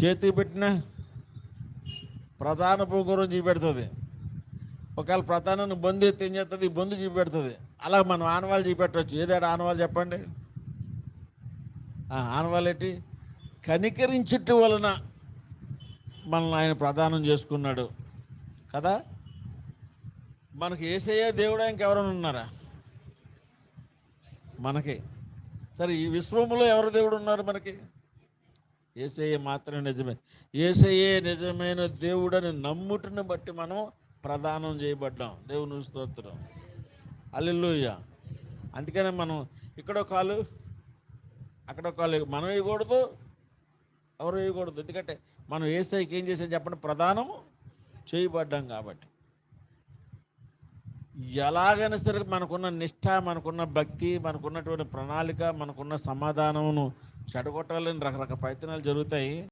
చేతి పెట్టిన ప్రధాన గురించి చూపెడుతుంది. ఒకవేళ ప్రధానం బొందు ఎత్తి ఏం చేస్తుంది? ఈ బొందు చూపెడుతుంది. అలా మనం ఆనవాళ్ళు చూపెట్టవచ్చు ఏదాడు ఆనవాళ్ళు చెప్పండి? ఆ, ఆనవాళ్ళు ఏంటి? కనికరించుట వలన మనల్ని ఆయన ప్రదానం చేసుకున్నాడు. కదా? మనకి ఏసయ్య దేవుడు ఇంకెవరైనా ఉన్నారా? మనకి. సరే ఈ విశ్వములో ఎవరు దేవుడు ఉన్నారు మనకి? ఏసయ్య మాత్రమే నిజమే. ఏసయ్యే నిజమైన దేవుడని నమ్ముటను బట్టి మనం ప్రదానం చేయబడ్డాం. దేవుని స్తోత్రం. అల్లెలుయ్య అందుకనే మనం ఇక్కడ కాలు అక్కడ కాలు మనం వేయకూడదు ఎవరు వేయకూడదు. ఎందుకంటే మనం ఏసైకి ఏం చేసాం చెప్పండి? ప్రధానం చేయబడ్డాం కాబట్టి. ఎలాగైనా సరే మనకున్న నిష్ఠ మనకున్న భక్తి మనకున్నటువంటి ప్రణాళిక మనకున్న సమాధానమును చెడగొట్టాలని రకరకాల ప్రయత్నాలు జరుగుతాయి.